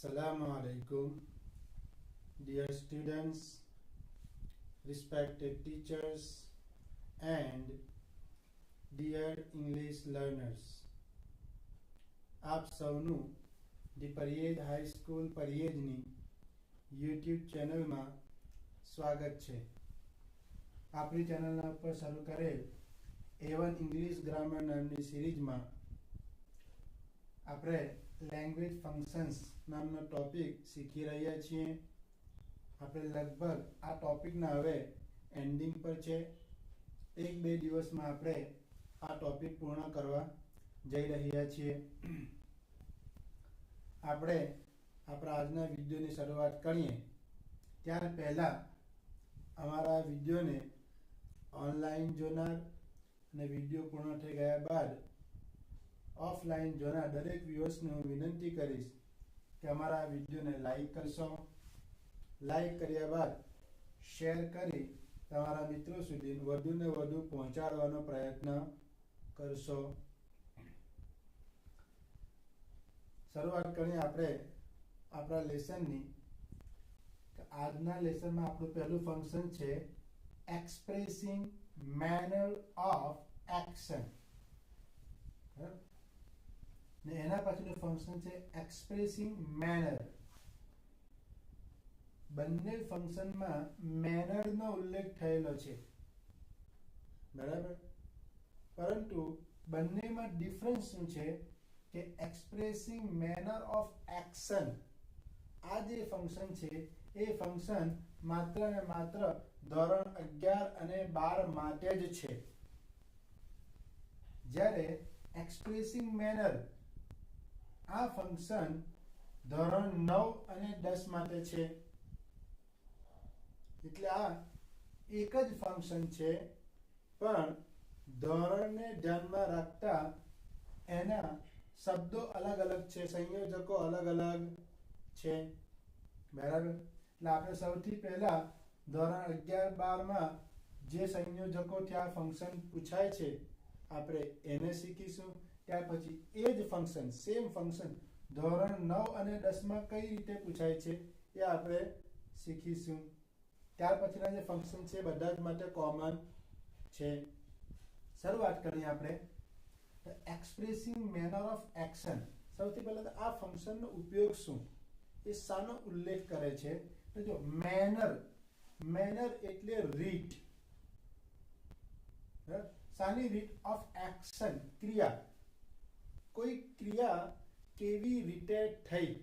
Assalamu alaikum, dear students, respected teachers, and dear English learners. આપ સૌનું the Pariyej high school પરિયેજની YouTube ચેનલમાં સ્વાગત છે આપણી ચેનલના ઉપર શરૂ કરેલ એવન ઇંગ્લિશ ગ્રામર નામની સિરીઝમાં આપણે લેંગ્વેજ ફંક્શન્સ નામનો ટોપિક શીખી રહ્યા છીએ. આપણે લગભગ આ ટોપિકના હવે એન્ડિંગ પર છે. એક બે દિવસમાં આપણે આ ટોપિક પૂર્ણ કરવા જઈ રહ્યા છીએ. આપણે આપણા આજના વિડીયોની શરૂઆત કરીએ. ત્યાર પહેલાં અમારા વિડીયોને ઓનલાઈન જોનાર અને વીડિયો પૂર્ણ થઈ ગયા બાદ ઓફલાઈન જોનાર દરેક વ્યુઅર્સને હું વિનંતી કરીશ કે અમારા વિડીયોને લાઈક કરશો. લાઈક કર્યા બાદ શેર કરી તમારા મિત્રો સુધી વધુને વધુ પહોંચાડવાનો પ્રયત્ન કરશો. શરૂઆત કરીએ આપણે આપણા લેસનની. આજના લેસનમાં આપણું પહેલું ફંક્શન છે એક્સપ્રેસિંગ મેનર ઓફ એક્શન ને એના પછીનું ફંક્શન છે એક્સપ્રેસિંગ મેનર બંને ફંક્શનમાં મેનરનો ઉલ્લેખ થયેલો છે. બરાબર? પરંતુ બંનેમાં ડિફરન્સ શું છે? કે એક્સપ્રેસિંગ મેનર ઓફ એક્શન આ જે ફંક્શન છે, એ ફંક્શન માત્ર ને માત્ર ધોરણ અગિયાર અને બાર માટે જ છે. જ્યારે એક્સપ્રેસિંગ મેનર આ ફંક્શન ધોરણ નવ અને દસ માટે છે. એટલે આ એક જ ફંક્શન છે, પણ ધોરણને ધ્યાનમાં રાખતા એના શબ્દો અલગ અલગ છે, સંયોજકો અલગ અલગ છે. બરાબર? એટલે આપણે સૌથી પહેલા ધોરણ અગિયાર બારમાં જે સંયોજકોથી આ ફંક્શન પૂછાય છે, આપણે એને શીખીશું. ત્યાર પછી એ જ ફંક્શન સેમ ફંક્શન ધોરણ નવ અને દસમાં કઈ રીતે પૂછાય છે એ આપણે શીખીશું. ત્યાર પછીના જે ફંક્શન છે બધા જ માટે કોમન છે. શરૂઆત કરીએ આપણે. એક્સપ્રેસિંગ મેનર ઓફ એક્શન સૌથી પહેલાં તો આ ફંક્શનનો ઉપયોગ શું? એ શાનો ઉલ્લેખ કરે છે. તો જો મેનર મેનર એટલે રીત. શાની રીત ઓફ એક્શન ક્રિયા. કોઈ ક્રિયા કેવી રીતે થઈ?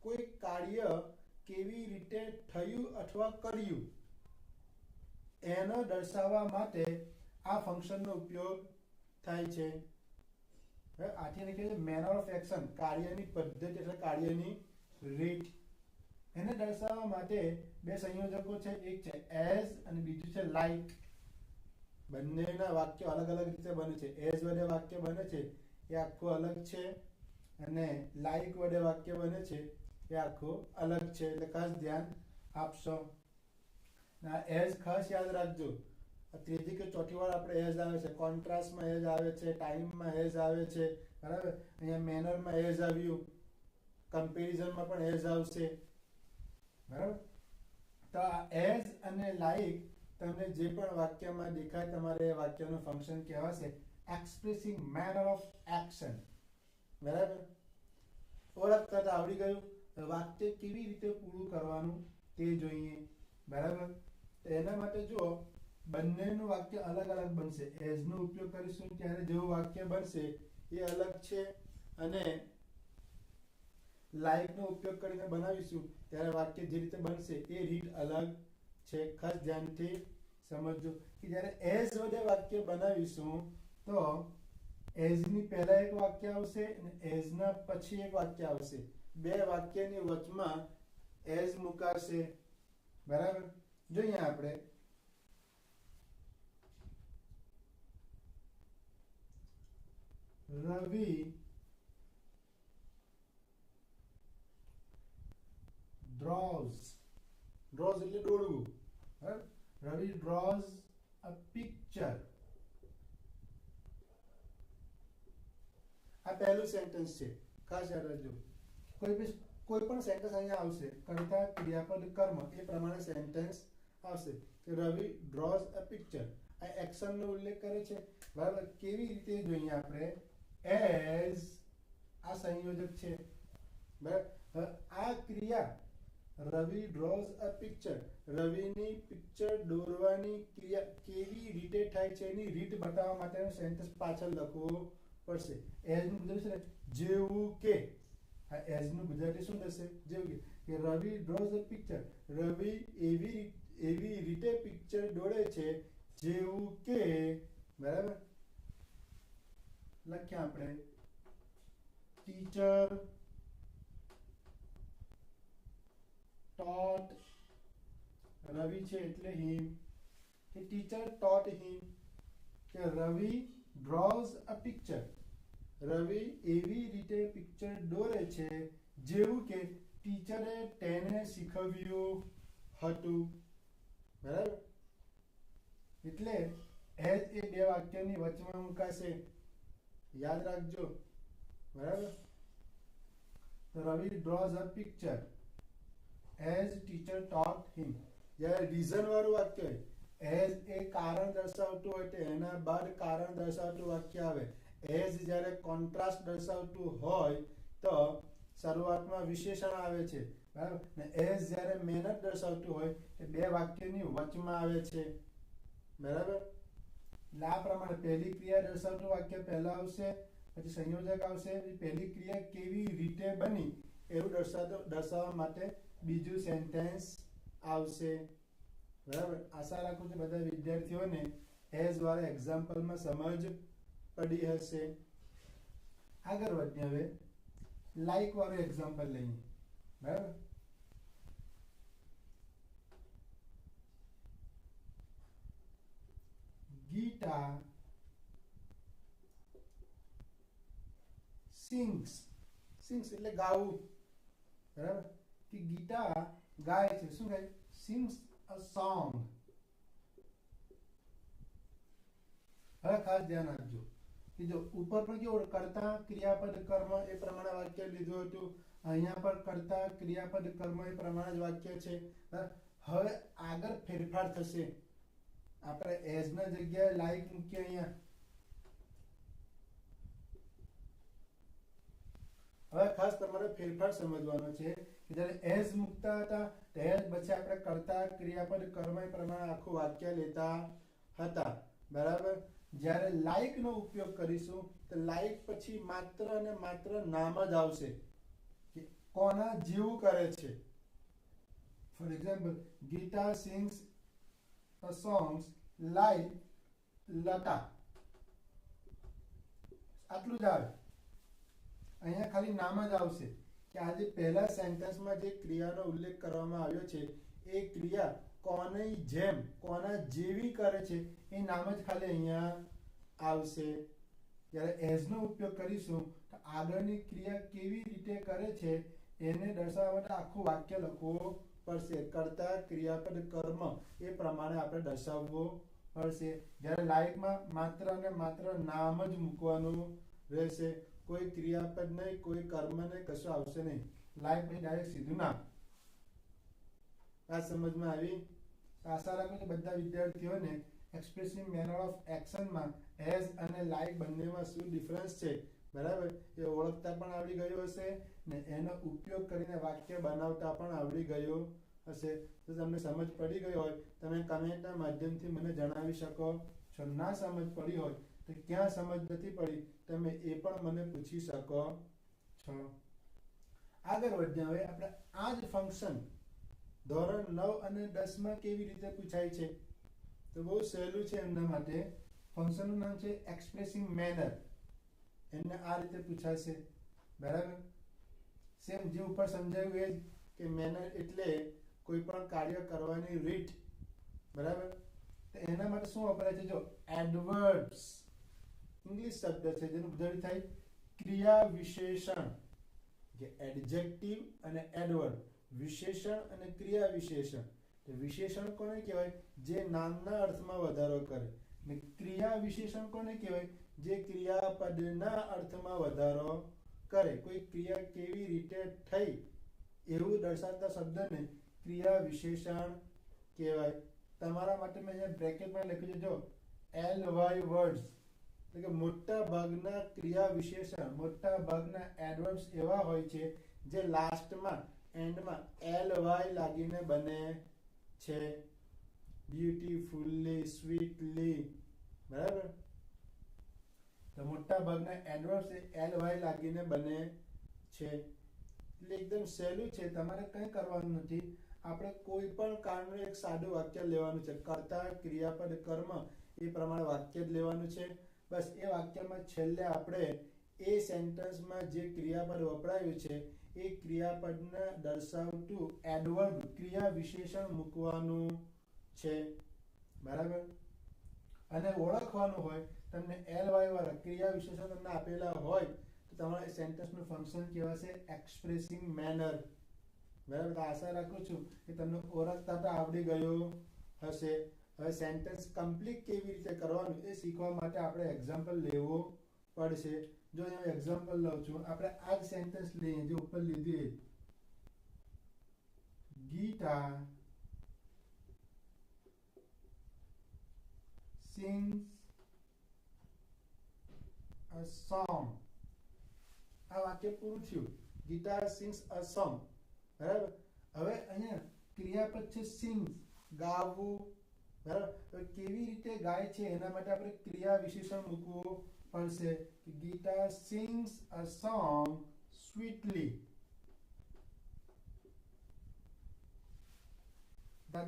કોઈ કાર્ય કેવી રીતે થયું અથવા કર્યું? એને દર્શાવવા માટે આ ફંક્શનનો ઉપયોગ થાય છે. આથી એને છે મેનર ઓફ એક્શન કાર્યની પદ્ધતિ એટલે કાર્યની રીત. એને દર્શાવવા માટે બે સંયોજકો છે. એક છે એઝ અને બીજું છે લાઈક બંનેના વાક્યો અલગ અલગ રીતે બને છે. એઝ વડે વાક્ય બને છે. એ આખું અલગ છે અને લાઈક વડે વાક્ય બને છે, એ આખું અલગ છે. એટલે ખાસ ધ્યાન આપશો. એઝ ખાસ યાદ રાખજો. ત્રીજી કે ચોથી વાર આપણે એઝ આવે છે. કોન્ટ્રાસ્ટમાં એઝ આવે છે, ટાઈમમાં એઝ આવે છે. બરાબર? અહીંયા મેનરમાં એઝ આવ્યું. કમ્પેરિઝનમાં પણ એઝ આવશે. બરાબર? તો એઝ અને લાઈક તમને જે પણ વાક્યમાં દેખાય, તમારે એ વાક્યનું ફંક્શન કહેવાશે. એક્સપ્રેસિંગ મેનર ઓફ એક્શન બરાબર? ઓળખતા તો આવડી ગયું. વાક્ય કેવી રીતે પૂરું કરવાનું તે જોઈએ. બરાબર? એના માટે જુઓ, બંનેનું વાક્ય અલગ અલગ બનશે. એઝનો ઉપયોગ કરીશું ત્યારે જેવું વાક્ય બનશે એ અલગ છે. અને લાઇકનો ઉપયોગ કરીને બનાવીશું ત્યારે વાક્ય જે રીતે બનશે એ રીત અલગ છે, ખાસ ધ્યાનથી સમજજો કે જ્યારે એઝ વડે વાક્ય બનાવીશું, તો એઝની પહેલા એક વાક્ય આવશે અને એઝના પછી એક વાક્ય આવશે. બે વાક્યની વચમાં એઝ મુકાશે. બરાબર? જોઈએ આપણે રવિ ડ્રોઝ. ડ્રોઝ એટલે દોરવું રવિ draws a picture. આ પહેલું સેન્ટેન્સ છે. ખાસ યાદ રાખજો. કોઈ બી કોઈ પણ સેન્ટેન્સ અહીંયા આવશે, કરતા ક્રિયાપદ કર્મ, એ પ્રમાણે સેન્ટેન્સ આવશે. કે રવિ ડ્રોઝ અ પિક્ચર આ એક્શનનો ઉલ્લેખ કરે છે. બરાબર? કેવી રીતે જોઈએ આપણે? એઝ આ સંયોજક છે. બરાબર? આ ક્રિયા રવિ ડ્રોઝ અ પિક્ચર રવિની પિક્ચર દોરવાની ક્રિયા કેવી રીતે થાય છે એની રીત બતાવવા માટેનો સેન્ટેન્સ પાછળ લખવો પડશે. એઝનું ગુજરાતી છે? જેવું કે. આ એઝનું ગુજરાતી શું થશે? જેવું કે. રવિ ડ્રોઝ અ પિક્ચર રવિ એવી એવી રીતે પિક્ચર દોરે છે જેવું કે. બરાબર? લખ્યા આપણે. ટીચર taught રવિ છે એટલે હિમ કે ટીચર ટોટ હિમ કે રવિ ડ્રોઝ અ પિક્ચર રવિ એવી રીતે પિક્ચર દોરે છે જેવું કે ટીચરે તેને શીખવ્યું હતું. બરાબર? એટલે એઝ એ બે વાક્યની વચમાં મુકાશે. યાદ રાખજો. બરાબર? Ravi draws a picture as teacher taught him જ્યારે રીઝન વાળું વાક્ય હોય. એઝ એ કારણ દર્શાવતું હોય તો એના બાદ કારણ દર્શાવતું વાક્ય આવે. એઝ જ્યારે કોન્ટ્રાસ્ટ દર્શાવતું હોય તો શરૂઆતમાં વિશેષણ આવે છે. બરાબર? ને એઝ જ્યારે મહેનત દર્શાવતું હોય એ બે વાક્યની વચમાં આવે છે. બરાબર? આ પ્રમાણે પહેલી ક્રિયા દર્શાવતું વાક્ય પહેલા આવશે, પછી સંયોજક આવશે. પહેલી ક્રિયા કેવી રીતે બની? એવું દર્શાવવા માટે બીજું સેન્ટેન્સ આવશે. બરાબર? આશા રાખું છું બધા વિદ્યાર્થીઓને એઝ વાળા એક્ઝામ્પલમાં સમજ પડી હશે. આગળ વધીએ હવે. લાઈક વાળું એક્ઝામ્પલ લઈએ. બરાબર? ગીતા સિંગ્સ સિંગ્સ એટલે ગાવું. બરાબર? કે ગીતા ગાય છે. શું ગાય? સિંગ્સ અ સોંગ હવે ખાસ ધ્યાન આપજો કે જો ઉપર પણ કેવું કરતા, ક્રિયાપદ, કર્મ એ પ્રમાણે વાક્ય લીધું હતું. અહીંયા પણ કરતા, ક્રિયાપદ, કર્મ એ પ્રમાણે જ વાક્ય છે? હવે આગળ ફેરફાર થશે. આપણે એઝ ના જગ્યાએ લાઈક મૂકીએ અહીંયા. હવે ખાસ તમારે ફેરફાર સમજવાનો છે. જ્યારે એઝ મૂકતા હતા, ત્યારે પછી આપણે કરતા ક્રિયાપદ કર્મ એ પ્રમાણે આખું વાક્ય લેતા હતા. બરાબર? જ્યારે લાઈક નો ઉપયોગ કરીશું, તો લાઈક પછી માત્ર અને માત્ર નામ જ આવશે. કે કોના જેવું કરે છે? For example Gita sings songs songs Lata. આટલું જ આવે. અહીંયા ખાલી નામ જ આવશે. કે આજે પહેલા સેન્ટેન્સમાં જે ક્રિયાનો ઉલ્લેખ કરવામાં આવ્યો છે, એ ક્રિયા કોની જેમ, કોના જેવી કરે છે, એ નામ જ ખાલી અહીંયા આવશે. જ્યારે એઝનો ઉપયોગ કરીશું, તો આગળની ક્રિયા કેવી રીતે કરે છે, એને દર્શાવવા માટે આખું વાક્ય લખવું પડશે. કરતા ક્રિયાપદ કર્મ એ પ્રમાણે આપણે દર્શાવવું પડશે. જ્યારે લાઈકમાં માત્ર અને માત્ર નામ જ મૂકવાનું રહેશે કોઈ ક્રિયાપદ નહીં, કોઈ કર્મ નહીં, કશું આવશે નહીં. લાઈફ પછી ડાયરેક્ટ સીધું ના. આ સમજમાં આવી. આશા રાખું બધા વિદ્યાર્થીઓને એક્સપ્રેસિવ મેનર ઓફ એક્શનમાં હેઝ અને લાઈક બંનેમાં શું ડિફરન્સ છે? બરાબર? એ ઓળખતા પણ આવડી ગયું હશે ને એનો ઉપયોગ કરીને વાક્ય બનાવતા પણ આવડી ગયું હશે. તો તમને સમજ પડી ગઈ હોય, તમે કમેન્ટના માધ્યમથી મને જણાવી શકો છો. ના સમજ પડી હોય ક્યાં સમજ નથી પડી? તમે એ પણ મને પૂછી શકો છો. આગળ વધ્યા હવે આપણે આ જ ફંક્શન ધોરણ નવ અને દસમાં કેવી રીતે પૂછાય છે? તો બહુ સહેલું છે એમના માટે. ફંક્શનનું નામ છે એક્સપ્રેસિંગ મેનર એમને આ રીતે પૂછાશે. બરાબર? સેમ જે ઉપર સમજાવ્યું એ જ કે મેનર એટલે કોઈ પણ કાર્ય કરવાની રીત. બરાબર? તો એના માટે શું વપરાય છે? જો એડવર્બ્સ ઇંગ્લિશ શબ્દ છે, જેનું ગુજરાતી થાય ક્રિયા વિશેષણ કે એડજેક્ટિવ અને એડવર્ડ વિશેષણ અને ક્રિયા વિશેષણ તો વિશેષણ કોને કહેવાય? જે નામના અર્થમાં વધારો કરે. ને ક્રિયા વિશેષણ કોને કહેવાય? જે ક્રિયાપદના અર્થમાં વધારો કરે. કોઈ ક્રિયા કેવી રીતે થઈ એવું દર્શાવતા શબ્દને ક્રિયા વિશેષણ કહેવાય. તમારા માટે મેં અહીંયા બ્રેકેટમાં લખ્યું છે, જો એલ વાય વર્ડ્સ એટલે કે મોટા ભાગના ક્રિયા વિશેષણ, મોટા ભાગના એડવર્બ્સ એવા હોય છે જે લાસ્ટમાં એન્ડમાં એલ વાય લાગીને બને છે. બ્યુટીફુલ્લી સ્વીટલી બરાબર? તો મોટા ભાગના એડવર્બ્સ એલ વાય લાગીને બને છે. એટલે એકદમ સહેલું છે, તમારે કંઈ કરવાનું નથી. આપણે કોઈ પણ કાળનું એક સાદું વાક્ય લેવાનું છે. કર્તા ક્રિયાપદ કર્મ એ પ્રમાણે વાક્ય જ લેવાનું છે. બસ એ વાક્યમાં છેલ્લે આપણે એ સેન્ટેન્સમાં જે ક્રિયાપદ વપરાયું છે, એ ક્રિયાપદને દર્શાવતું એડવર્બ ક્રિયા વિશેષણ મૂકવાનું છે. બરાબર? અને ઓળખવાનું હોય, તમને એલ વાય વાળા ક્રિયા વિશેષણ તમને આપેલા હોય, તો તમારે સેન્ટેન્સનું ફંક્શન કહેવાશે એક્સપ્રેસિંગ મેનર બરાબર? આશા રાખું છું કે તમને ઓળખતા તો આવડી ગયું હશે. હવે સેન્ટેન્સ કમ્પ્લીટ કેવી રીતે કરવાનું એ શીખવા માટે આપણે એક્ઝામ્પલ લેવો પડશે. જો હું એક્ઝામ્પલ લઉં છું, આપણે આ જ સેન્ટેન્સ લઈએ જે ઉપર લીધી. Gita sings a song. આ વાક્ય પૂરું થયું. ગીતા સિંગ્સ અ સોંગ બરાબર? હવે અહીંયા ક્રિયાપદ છે સિંગ્સ ગાવું બરાબર? કેવી રીતે ગાય છે એના માટે આપણે ક્રિયા વિશેષણ મૂકવું પડશે Gita sings a song sweetly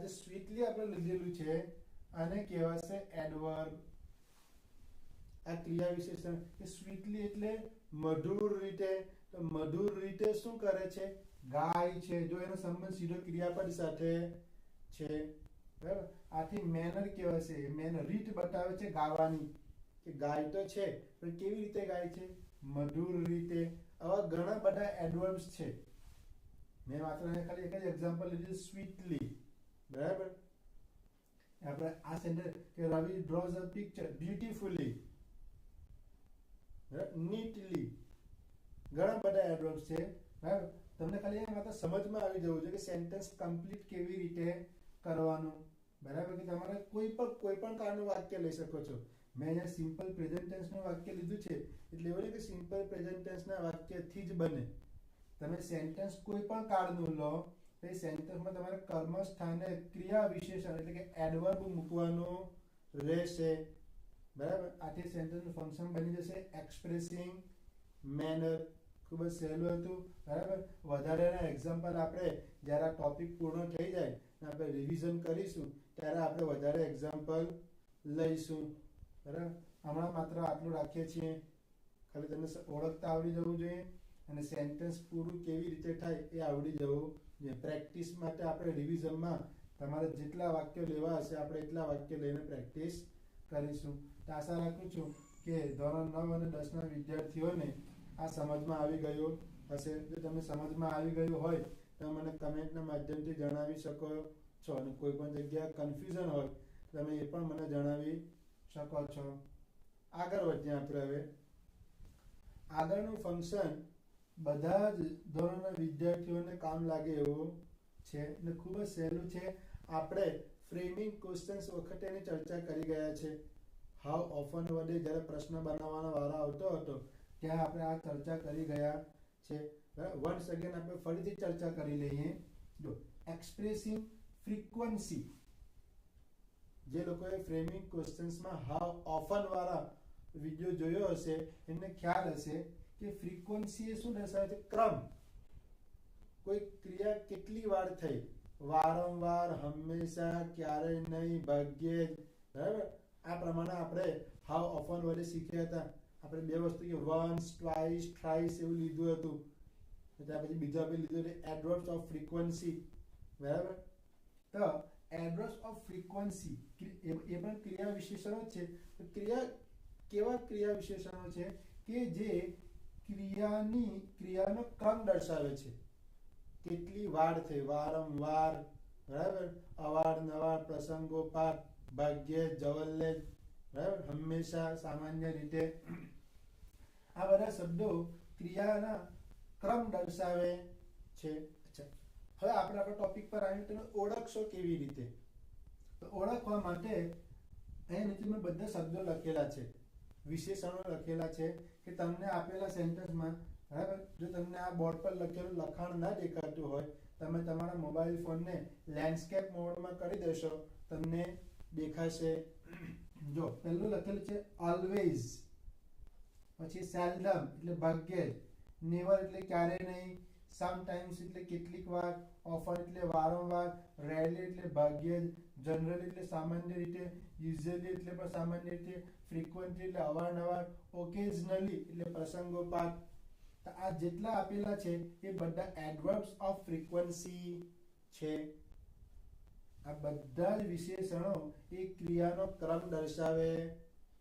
જે સ્વીટલી આપણે લીધેલું છે, આને કહેવાશે એડવર્બ આ ક્રિયા વિશેષણ કે સ્વીટલી એટલે મધુર રીતે. તો મધુર રીતે શું કરે છે? ગાય છે. જો એનો સંબંધ સીધો ક્રિયાપદ સાથે છે બરાબર? આથી મેનર કહેવાય છે. મેનર રીત બતાવે છે ગાવાની કે ગાય તો છે, પણ કેવી રીતે ગાય છે? મધુર રીતે. આવા ઘણા બધા એડવર્બ્સ છે. મેં માત્ર ખાલી એક જ એક્ઝામ્પલ લીધું સ્વીટલી બરાબર? આપણે આ સેન્ટર કે Ravi draws a picture beautifully neatly ઘણા બધા એડવર્બ્સ છે. બરાબર? તમને ખાલી એ માત્ર સમજમાં આવી જવું છે કે સેન્ટેન્સ કમ્પ્લીટ કેવી રીતે કરવાનું. તમારે કોઈ પણ કારનું વાક્ય લઈ શકો છો. મેં અહીંયા સિમ્પલ પ્રેઝન્ટ ટેન્સનું વાક્ય લીધું છે, એટલે એવું કે સિમ્પલ પ્રેઝન્ટ ટેન્સના વાક્યથી જ બને. તમે સેન્ટેન્સ કોઈ પણ કાળનું લો, તો એ સેન્ટેન્સમાં તમારે કર્મ સ્થાને ક્રિયા વિશેષણ એટલે કે એડવર્બ મૂકવાનું રહેશે. બરાબર? આથી સેન્ટેન્સનું ફંક્શન બની જશે. એક્સપ્રેસિંગ મેનર ખૂબ જ સહેલું હતું. બરાબર? વધારેના એક્ઝામ્પલ આપણે જ્યારે આ ટોપિક પૂર્ણ થઈ જાય આપણે રિવિઝન કરીશું. ત્યારે આપણે વધારે એક્ઝામ્પલ લઈશું. બરાબર? હમણાં માત્ર આટલું રાખીએ છીએ. ખાલી તમને ઓળખતા આવડી જવું જોઈએ અને સેન્ટેન્સ પૂરું કેવી રીતે થાય એ આવડી જવું જોઈએ. પ્રેક્ટિસ માટે આપણે રિવિઝનમાં તમારે જેટલા વાક્યો લેવા હશે, આપણે એટલા વાક્ય લઈને પ્રેક્ટિસ કરીશું. તો આશા રાખું છું કે ધોરણ નવ અને દસના વિદ્યાર્થીઓને આ સમજમાં આવી ગયું હશે. જો તમને સમજમાં આવી ગયું હોય તો મને કમેન્ટના માધ્યમથી જણાવી શકો. છો અને કોઈ પણ જગ્યાએ કન્ફ્યુઝન હોય, તમે એ પણ મને જણાવી શકો છો. આગળ વધીએ આપણે હવે. આગળનું ફંક્શન બધા જ ધોરણના વિદ્યાર્થીઓને કામ લાગે એવું છે અને ખૂબ જ સહેલું છે. આપણે ફ્રેમિંગ ક્વેશ્ચન્સ વખતે એની ચર્ચા કરી ગયા છે. હાઉ ઓફન વડે જ્યારે પ્રશ્ન બનાવવાનો વારો આવતો હતો, ત્યાં આપણે આ ચર્ચા કરી ગયા છે. વન્સ અગેન આપણે ફરીથી ચર્ચા કરી લઈએ. જો એક્સપ્રેસિંગ ફ્રીક્વન્સી જે લોકોએ ફ્રેમિંગ ક્વેશ્ચન્સમાં હાવ ઓફન વાળા વીડિયો જોયો હશે, એમને ખ્યાલ હશે કે ફ્રીક્વન્સી એ શું દર્શાવે છે? ક્રમ. કોઈ ક્રિયા કેટલી વાર થઈ? વારંવાર, હંમેશા, ક્યારેય નહીં, ભાગ્યે બરાબર? આ પ્રમાણે આપણે હાઉ ઓફન વડે શીખ્યા હતા. આપણે બે વસ્તુ કે વન્સ ટ્વાઇસ થ્રાઇસ એવું લીધું હતું. ત્યાર પછી બીજા આપણે લીધું એટલે ઓફ ફ્રીક્વન્સી બરાબર? તો એડ્રેસ ઓફ ફ્રીક્વન્સી એ પણ ક્રિયા વિશેષણો છે. ક્રિયા, કેવા ક્રિયા વિશેષણો છે? કે જે ક્રિયાની, ક્રિયાનો ક્રમ દર્શાવે છે. કેટલી વાર થઈ વારંવાર, બરાબર? અવારનવાર પ્રસંગોપાત ભાગ્યે, જવલ્લે, બરાબર? હંમેશા સામાન્ય રીતે. આ બધા શબ્દો ક્રિયાના ક્રમ દર્શાવે છે. હવે આપણે આપણા ટોપિક પર આવીને તમે ઓળખશો કેવી રીતે? તો ઓળખવા માટે અહીં નીચે મેં બધા શબ્દો લખેલા છે. વિશેષણો લખેલા છે કે તમને આપેલા સેન્ટેન્સમાં બરાબર? જો તમને આ બોર્ડ પર લખેલું લખાણ ના દેખાતું હોય, તમે તમારા મોબાઈલ ફોનને લેન્ડસ્કેપ મોડમાં કરી દેશો, તમને દેખાશે. જો, પહેલું લખેલું છે ઓલવેઝ પછી સેલ્ડમ એટલે ભાગ્યે નેવર એટલે ક્યારે નહીં. સમટાઈમ્સ એટલે કેટલીક વાર ઓફર એટલે વારંવાર રેરલી એટલે ભાગ્યે જનરલી એટલે સામાન્ય રીતે યુઝલી એટલે પણ સામાન્ય રીતે ફ્રીક્વન્ટલી એટલે અવારનવાર ઓકેઝનલી એટલે પ્રસંગોપાત. તો આ જેટલા આપેલા છે, એ બધા એડવર્બ્સ ઓફ ફ્રીક્વન્સી છે. આ બધા જ વિશેષણો એ ક્રિયાનો ક્રમ દર્શાવે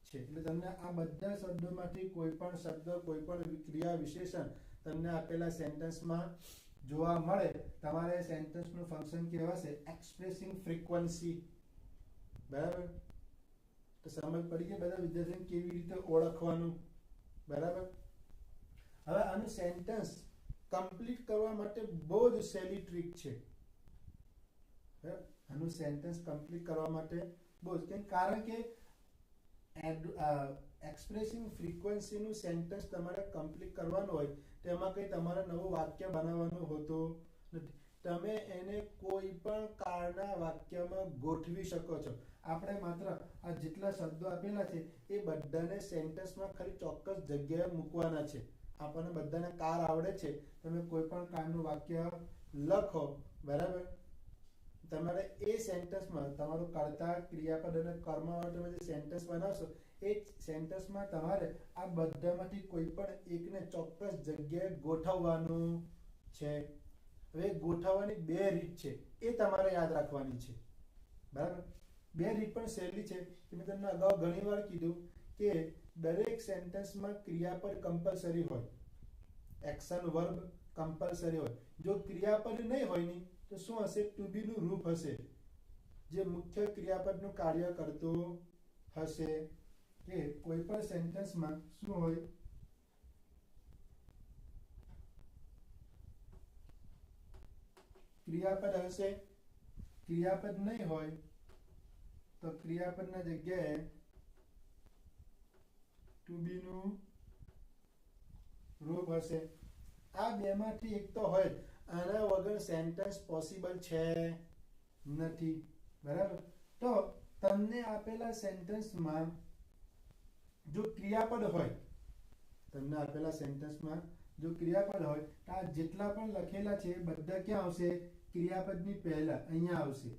છે. એટલે તમને આ બધા શબ્દોમાંથી કોઈ પણ શબ્દ, કોઈ પણ ક્રિયા વિશેષણ તમને આપેલા સેન્ટેન્સમાં જોવા મળે, તમારે સેન્ટેન્સનું ફંક્શન કહેવાશે એક્સપ્રેસિંગ ફ્રીક્વન્સી બરાબર? તો સમજ પડી ગઈ બધા વિદ્યાર્થીઓને કેવી રીતે ઓળખવાનું? બરાબર? હવે આનું સેન્ટેન્સ કમ્પ્લીટ કરવા માટે બહુ જ સહેલી ટ્રીક છે? આનું સેન્ટેન્સ કમ્પ્લીટ કરવા માટે બહુ જ. કારણ કે એક્સપ્રેસિંગ ફ્રીક્વન્સીનું સેન્ટેન્સ તમારે કમ્પ્લીટ કરવાનું હોય તેમાં કંઈ તમારે નવું વાક્ય બનાવવાનું હોતું નથી. તમે એને કોઈ પણ કાળના વાક્યમાં ગોઠવી શકો છો. આપણે માત્ર આ જેટલા શબ્દો આપેલા છે, એ બધાને સેન્ટેન્સમાં ખાલી ચોક્કસ જગ્યાએ મૂકવાના છે. આપણને બધાને કાર આવડે છે. તમે કોઈ પણ કાળનું વાક્ય લખો, બરાબર? તમારે એ સેન્ટેન્સમાં તમારું કર્તા ક્રિયાપદ અને કર્મ તમે જે સેન્ટેન્સ બનાવશો એ સેન્ટેન્સમાં તમારે આ બધામાંથી કોઈ પણ એકને ચોક્કસ જગ્યાએ ગોઠવવાનું છે. હવે ગોઠવવાની બે રીત છે, એ તમારે યાદ રાખવાની છે. બરાબર? બે રીત પણ સહેલી છે કે મેં તમને અગાઉ ઘણી વાર કીધું કે દરેક સેન્ટેન્સમાં ક્રિયાપદ કમ્પલસરી હોય. એક્શન વર્બ કમ્પલસરી હોય. જો ક્રિયાપદ નહીં હોયની, તો શું હશે? ટુ બીનું રૂપ હશે. જે મુખ્ય ક્રિયાપદનું કાર્ય કરતું હશે. કે કોઈ પણ સેન્ટેન્સમાં શું હોય? ક્રિયાપદ હશે? ક્રિયાપદ નહીં હોય, તો ક્રિયાપદના જગ્યાએ ટુ બી નું રૂપ હશે. આ બેમાંથી એક તો હોય. આના વગર સેન્ટેન્સ પોસિબલ છે નથી. બરાબર? તો તમને આપેલા સેન્ટેન્સમાં જો ક્રિયાપદ હોય, તમને આપેલા સેન્ટેન્સમાં જો ક્રિયાપદ હોય, તો આ જેટલા પણ લખેલા છે બધા ક્યાં આવશે? ક્રિયાપદની પહેલા, અહીંયા આવશે.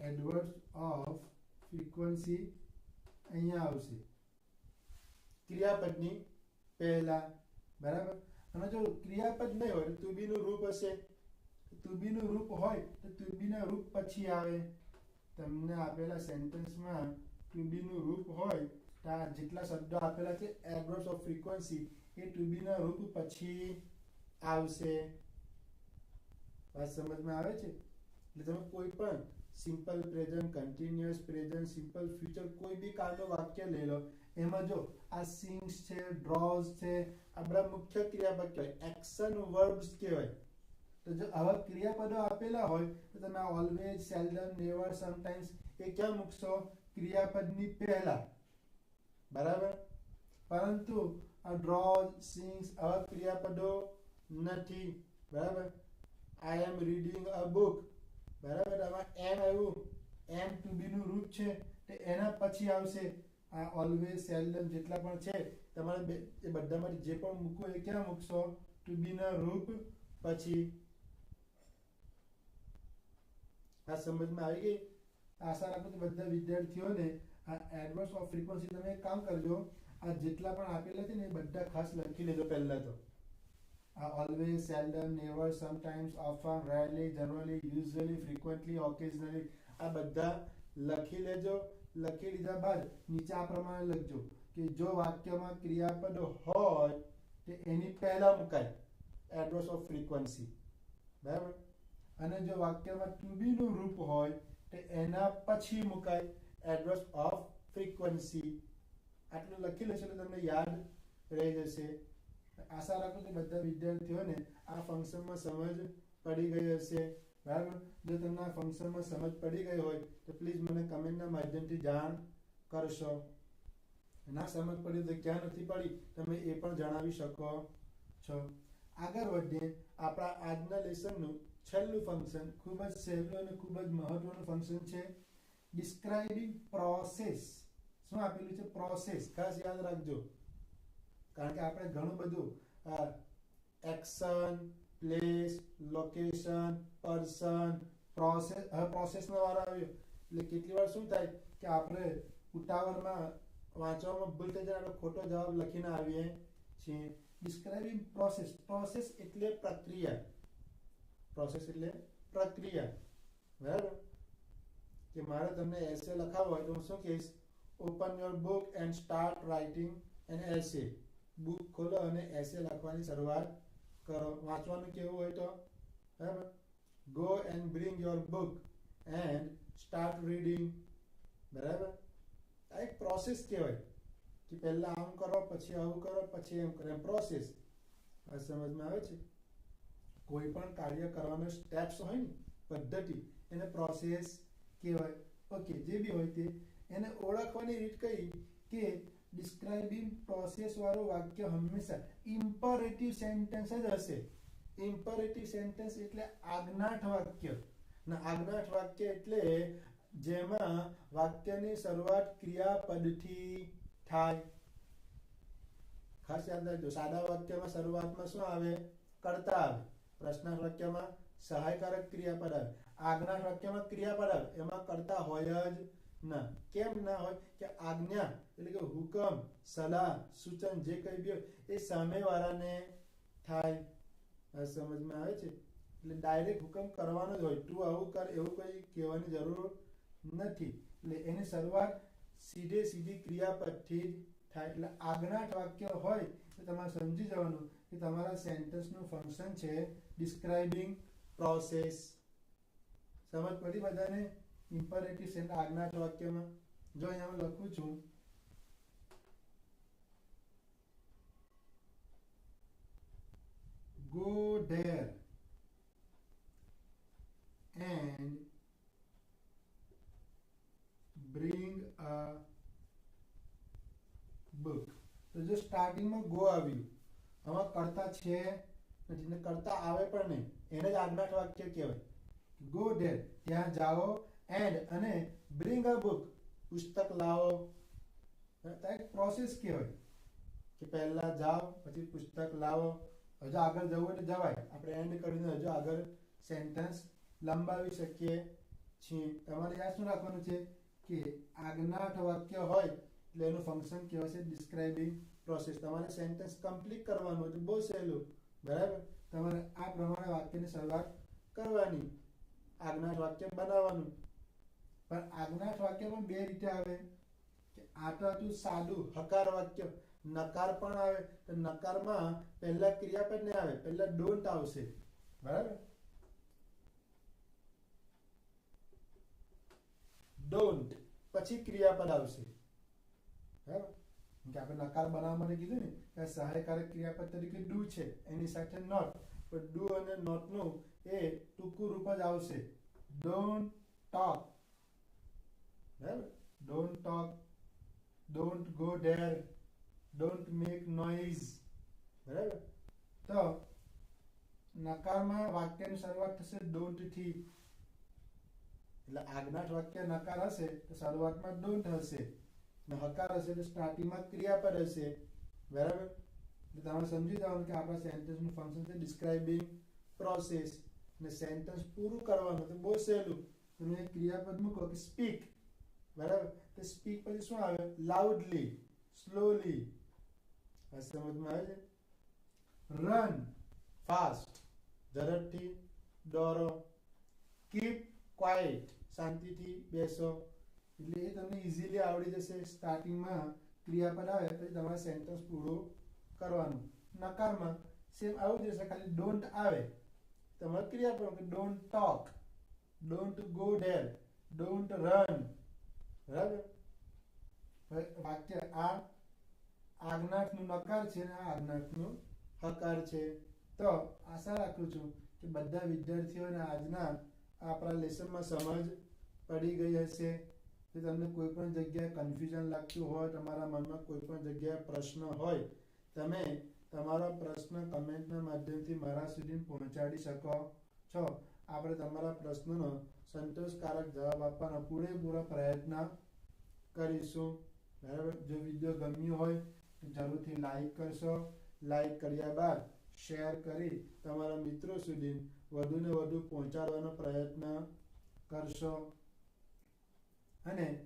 એડવર્ડ ઓફ ફ્રીક્વન્સી અહીંયા આવશે. ક્રિયાપદની પહેલા, બરાબર? અને જો ક્રિયાપદ નહીં હોય, તો નું રૂપ હશે. તુબીનું રૂપ હોય, તો તુબીના રૂપ પછી આવે. તમને આપેલા સેન્ટેન્સમાં to be નું રૂપ હોય ત્યાં જેટલા શબ્દો આપેલા છે એડવર્સ ઓફ ફ્રીક્વન્સી એ ટુબીના રૂપ પછી આવશે. વાત સમજમાં આવે છે? એટલે તમે કોઈ પણ simple present continuous present simple future કોઈ બી કાળનું વાક્ય લઈ લો, એમાં જો આ સિંગ્સ છે ડ્રોઝ છે, આ બધા મુખ્ય ક્રિયાપદ કહેવાય. એક્શન વર્બ્સ કહેવાય. તો જો આવા ક્રિયાપદો આપેલા હોય, તો તમે ઓલવેઝ સેલ્ડમ નેવર સમટાઈમ્સ એ ક્યાં મૂકશો? ક્રિયાપદની પહેલા. બરાબર? પરંતુ આ ડ્રોઝ સિંગ્સ આવા ક્રિયાપદો નથી. બરાબર? આઈ એમ રીડિંગ અ બુક બરાબર? આમાં એમ આવ્યું. એમ ટુ બીનું રૂપ છે. તે એના પછી આવશે આ ઓલવેઝ સેલ્ડમ જેટલા પણ છે. તમારે એ બધામાંથી જે પણ મૂકવું એ ક્યાં મૂકશો? ટુ બીના રૂપ પછી. આ સમજમાં આવી ગઈ? આશા રાખું બધા વિદ્યાર્થીઓને આ એડવર્સ ઓફ ફ્રીક્વન્સી તમે એક કામ કરજો, આ જેટલા પણ આપેલા છે ને એ બધા ખાસ લખી લેજો પહેલા તો. આ always seldom never sometimes often rarely generally usually frequently occasionally આ બધા લખી લેજો. લખી લીધા બાદ નીચે આ પ્રમાણે લખજો કે જો વાક્યમાં ક્રિયાપદ હોય તો એની પહેલા મુકાય. એડ્રેસ ઓફ ફ્રીક્વન્સી બરાબર? અને જો વાક્યમાં ટુ બીનું રૂપ હોય તો એના પછી મુકાય એડ્રેસ ઓફ ફ્રીક્વન્સી આટલું લખી લેશો એટલે તમને યાદ રહી જશે. આશા રાખું કે બધા વિદ્યાર્થીઓને આ ફંક્શનમાં સમજ પડી ગઈ હશે. બરાબર? જો તમને આ ફંક્શનમાં સમજ પડી ગઈ હોય, તો પ્લીઝ મને કમેન્ટના માધ્યમથી જાણ કરશો. ના સમજ પડી તો ક્યાં નથી પડી, તમે એ પણ જણાવી શકો છો. આગળ વધીએ. આપણા આજના લેસનનું છેલ્લું ફંક્શન ખૂબ જ સહેલું અને ખૂબ જ મહત્વનું ફંક્શન છે. ડિસ્ક્રાઇબિંગ પ્રોસેસ શું આપેલું છે? પ્રોસેસ ખાસ યાદ રાખજો. કારણ કે આપણે ઘણું બધું action place location person process હવે પ્રોસેસનો વારો આવ્યો. એટલે કેટલી વાર શું થાય કે આપણે ઉતાવળમાં વાંચવામાં ભૂલ થઈ જાય આપણે ખોટો જવાબ લખીને આવીએ છીએ. ડિસ્ક્રાઇબિંગ પ્રોસેસ પ્રોસેસ એટલે પ્રક્રિયા. પ્રોસેસ એટલે પ્રક્રિયા. બરાબર? કે મારે તમને એસે લખાવવો હોય તો હું શું કહીશ? Open your book and start writing an essay book ખોલો અને એસે લખવાની શરૂઆત કરો. વાંચવાનું કેવું હોય તો? બરાબર? Go and bring your book and start reading બરાબર? આ એક પ્રોસેસ કહેવાય. કે પહેલાં આમ કરો, પછી આવું કરો, પછી એમ કરો. પ્રોસેસ આ સમજમાં આવે છે? કોઈ પણ કાર્ય કરવાનો સ્ટેપ્સ હોય ને, પદ્ધતિ, એને પ્રોસેસ કહેવાય. ઓકે જે બી હોય તે. એને ઓળખવાની રીત કહી કે ડિસ્ક્રાઇબિંગ પ્રોસેસ વાળું વાક્ય હંમેશા ઇમ્પરેટિવ સેન્ટેન્સ જ હશે. ઇમ્પરેટિવ સેન્ટેન્સ એટલે આજ્ઞાઠ વાક્ય. ના આજ્ઞાઠ વાક્ય એટલે જેમાં વાક્યની શરૂઆત ક્રિયાપદથી થાય. ખાસ યાદ રાખજો, સાદા વાક્યમાં શરૂઆતમાં શું આવે? કરતા આવે. પ્રશ્નાર્થ વાક્યમાં સહાયકારક ક્રિયાપદ આવે આજ્ઞાઠ વાક્યમાં ક્રિયાપદ એમાં કરતા હોય જ ના. કેમ ના હોય? કે આજ્ઞા એટલે કે હુકમ, સલાહ, સૂચન જે કંઈ બી હોય, એ સામેવાળાને થાય. સમજમાં આવે છે? એટલે ડાયરેક્ટ હુકમ કરવાનો જ હોય. તું આવું કર, એવું કંઈ કહેવાની જરૂર નથી. એટલે એની શરૂઆત સીધે સીધી ક્રિયાપદથી જ થાય. એટલે આજ્ઞાઠ વાક્ય હોય તો તમારે સમજી જવાનું કે તમારા સેન્ટેન્સનું ફંક્શન છે ડિસ્ક્રાઇબિંગ પ્રોસેસ. સમજ પડી બધાને? ઇમ્પરેટિવ સેન્ટ આજ્ઞાટ વાક્યમાં. જો અહીંયા હું લખું છું. Go there and bring a book. તો જો સ્ટાર્ટિંગમાં ગો આવ્યું, આમાં કરતા છે નથી કરતા આવે પણ નહીં, એને જ આજ્ઞાઠ વાક્ય કહેવાય. ગો ડેર ત્યાં જાઓ એન્ડ અને બ્રિંગ અ બુક પુસ્તક લાવો. એક પ્રોસેસ કહેવાય, કે પહેલાં જાઓ, પછી પુસ્તક લાવો. હજુ આગળ જવું એટલે જવાય. આપણે એન્ડ કરીને હજુ આગળ સેન્ટેન્સ લંબાવી શકીએ છીએ. તમારે યાદ શું રાખવાનું છે? કે આજ્ઞાઠ વાક્ય હોય એટલે એનું ફંક્શન છે ડિસ્ક્રાઇબિંગ પ્રોસેસ તમારે સેન્ટેન્સ કમ્પ્લીટ કરવાનું તો બહુ સહેલું. બરાબર? તમારે આ પ્રમાણે વાક્યની શરૂઆત કરવાની. આજ્ઞાઠ વાક્ય બનાવવાનું. પણ આજ્ઞાઠ વાક્ય પણ બે રીતે આવે. કે આ તો હતું સાદું હકાર વાક્ય. નકાર પણ આવે. તો નકારમાં પહેલા ક્રિયાપદ નહીં આવે. પહેલા ડોન્ટ આવશે. બરાબર? ડોન્ટ પછી ક્રિયાપદ આવશે. બરાબર? કે આપણે નકાર બનાવવા માટે કીધું ને કે સહાયકારક ક્રિયાપદ તરીકે ડુ છે, એની સાથે નોટ. પણ ડુ અને નોટનું એ ટૂંકું રૂપ જ આવશે. Don't talk. બરાબર? Don't talk. Don't go there don't make noise બરાબર? તો નકારમાં વાક્યની શરૂઆત થશે ડોન્ટથી. એટલે આજ્ઞાઠ વાક્ય નકાર હશે, તો શરૂઆતમાં ડોન્ટ હશે. ને હકાર હશે તો સ્ટાર્ટિંગમાં ક્રિયાપદ હશે. બરાબર? એટલે તમારે સમજી જવાનું કે આપણા સેન્ટેન્સનું ફંક્શન છે ડિસ્ક્રાઇબિંગ પ્રોસેસ અને સેન્ટેન્સ પૂરું કરવાનું. તો બહુ સહેલું. તમે ક્રિયાપદ મૂકો કે સ્પીક બરાબર? તો સ્પીક પછી શું આવે? લાઉડલી સ્લોલી આ સમજમાં આવે છે? રન ફાસ્ટ ઝડપથી, દોરો. કીપ ક્વાઇટ શાંતિથી બેસો. એટલે એ તમને ઇઝીલી આવડી જશે સ્ટાર્ટિંગમાં ક્રિયાપદ આવે પછી તમારે સેન્ટેન્સ પૂરું કરવાનું. નકારમાં સેમ આવું જશે ખાલી ડોન્ટ આવે. તમારે ક્રિયાપદ કે don't talk don't go there don't run બરાબર? વાક્ય આ આજ્ઞાર્થનું નકાર છે ને આ આજ્ઞાર્થનું હકાર છે. તો આશા રાખું છું કે બધા વિદ્યાર્થીઓને આજના આપણા લેસનમાં સમજ પડી ગઈ હશે. જો તમને કોઈ પણ જગ્યાએ કન્ફ્યુઝન લાગતું હોય, તમારા મનમાં કોઈ પણ જગ્યાએ પ્રશ્ન હોય, તમે તમારો પ્રશ્ન કમેન્ટના માધ્યમથી મારા સુધી પહોંચાડી શકો છો. આપણે તમારા પ્રશ્નનો સંતોષકારક જવાબ આપવાનો પૂરેપૂરો પ્રયત્ન કરીશું. બરાબર? જો વીડિયો ગમ્યું હોય, તો જરૂરથી લાઈક કરશો. લાઈક કર્યા બાદ શેર કરી તમારા મિત્રો સુધી વધુને વધુ પહોંચાડવાનો પ્રયત્ન કરશો. અને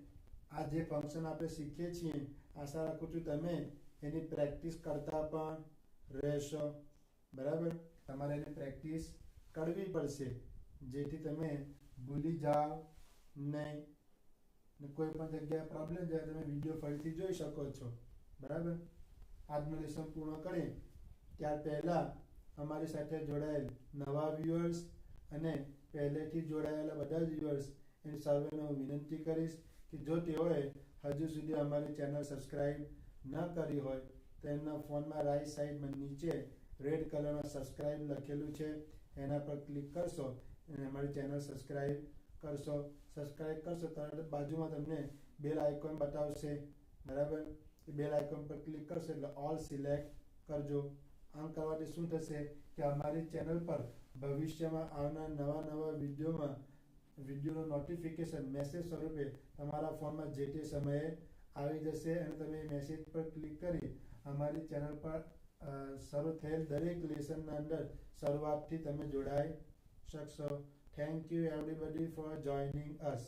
આ જે ફંક્શન આપણે શીખીએ છીએ, આશા રાખું છું તમે એની પ્રેક્ટિસ કરતા પણ રહેશો. બરાબર? તમારે એની પ્રેક્ટિસ કરવી પડશે. જેથી તમે ભૂલી જાઓ નહીં. કોઈ પણ જગ્યાએ પ્રોબ્લેમ જાય તમે વીડિયો ફરીથી જોઈ શકો છો. બરાબર? આજનું લેસન પૂર્ણ કરી ત્યાર પહેલાં અમારી સાથે જોડાયેલ નવા વ્યુઅર્સ અને પહેલેથી જોડાયેલા બધા જ વ્યુઅર્સ એની સર્વેને હું વિનંતી કરીશ કે જો તેઓએ હજુ સુધી અમારી ચેનલ સબસ્ક્રાઈબ ન કરી હોય, તો એમના ફોનમાં રાઈટ સાઈડમાં નીચે રેડ કલરમાં સબસ્ક્રાઈબ લખેલું છે. એના પર ક્લિક કરશો અને અમારી ચેનલ સબસ્ક્રાઈબ કરશો. સબસ્ક્રાઈબ કરશો તરત બાજુમાં તમને બેલ આઇકોન બતાવશે. બરાબર? એ બેલ આઇકોન પર ક્લિક કરશો એટલે ઓલ સિલેક્ટ કરજો. આમ કરવાથી શું થશે કે અમારી ચેનલ પર ભવિષ્યમાં આવનાર નવા નવા વિડીયોમાં વિડીયોનું નોટિફિકેશન મેસેજ સ્વરૂપે તમારા ફોનમાં જે તે સમયે આવી જશે અને તમે મેસેજ પર ક્લિક કરી અમારી ચેનલ પર શરૂ થયેલ દરેક લેસનના અંદર શરૂઆતથી તમે જોડાઈ શકશો. Thank you everybody for joining us